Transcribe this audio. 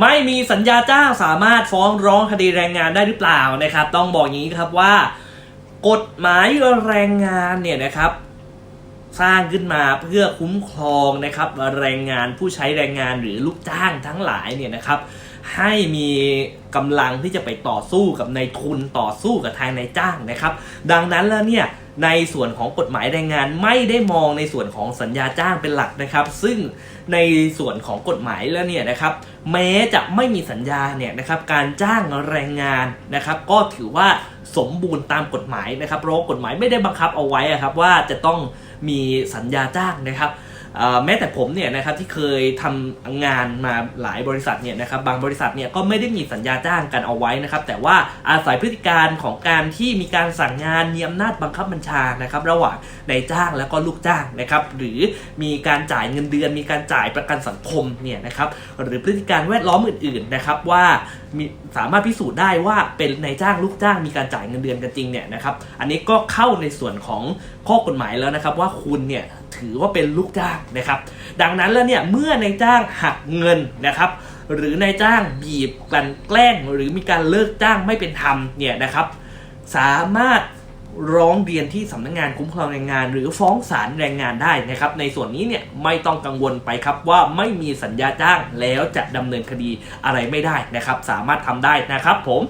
ไม่มีสัญญาจ้างสามารถฟ้องร้องคดีแรงงานได้หรือเปล่านะครับ ต้องบอกอย่างนี้ครับว่ากฎหมายแรงงานเนี่ยนะครับ สร้างขึ้นมาเพื่อคุ้มครองนะครับแรงงานผู้ใช้แรงงานหรือลูกจ้างทั้งหลายเนี่ยนะครับ ให้มีกำลังที่จะไปต่อสู้กับนายทุนต่อสู้กับทางนายจ้างนะครับ ดังนั้นแล้วเนี่ยในส่วนของกฎหมายแรงงานไม่ได้มองในส่วนของสัญญาจ้างเป็นหลักนะครับ ซึ่งในส่วนของกฎหมายแล้วเนี่ยนะครับ แม้จะไม่มีสัญญาเนี่ยนะครับ การจ้างแรงงานนะครับ ก็ถือว่าสมบูรณ์ตามกฎหมายนะครับเพราะกฎหมายไม่ได้บังคับเอาไว้อะครับว่าจะต้องมีสัญญาจ้างนะครับ แม้แต่ผมเนี่ยนะครับที่เคยทำงานมาหลายบริษัทเนี่ยนะครับบางบริษัทเนี่ยก็ไม่ได้มีสัญญาจ้างกันเอาไว้นะครับแต่ว่าอาศัยพฤติการของการที่มีการสั่งงานมีอำนาจบังคับบัญชานะครับระหว่างนายจ้างแล้วก็ลูกจ้างนะครับหรือมีการจ่ายเงินเดือน มีการจ่ายประกันสังคมเนี่ยนะครับหรือพฤติการแวดล้อมอื่นๆนะครับว่ามีสามารถพิสูจน์ได้ว่าเป็นนายจ้างลูกจ้างมีการจ่ายเงินเดือนกันจริงเนี่ยนะครับอันนี้ก็เข้าในส่วนของข้อกฎหมายแล้วนะครับว่าคุณเนี่ยถือว่าเป็นลูกจ้างนะครับ ดังนั้นแล้วเนี่ยเมื่อนายจ้างหักเงินนะครับ หรือนายจ้างบีบกลันแกล้ง หรือมีการเลิกจ้างไม่เป็นธรรมเนี่ยนะครับสามารถร้องเรียนที่สำนักงานคุ้มครองแรงงาน หรือฟ้องศาลแรงงานได้นะครับ ในส่วนนี้เนี่ยไม่ต้องกังวลไปครับว่าไม่มีสัญญาจ้างแล้วจะดำเนินคดีอะไรไม่ได้นะครับ สามารถทำได้นะครับผม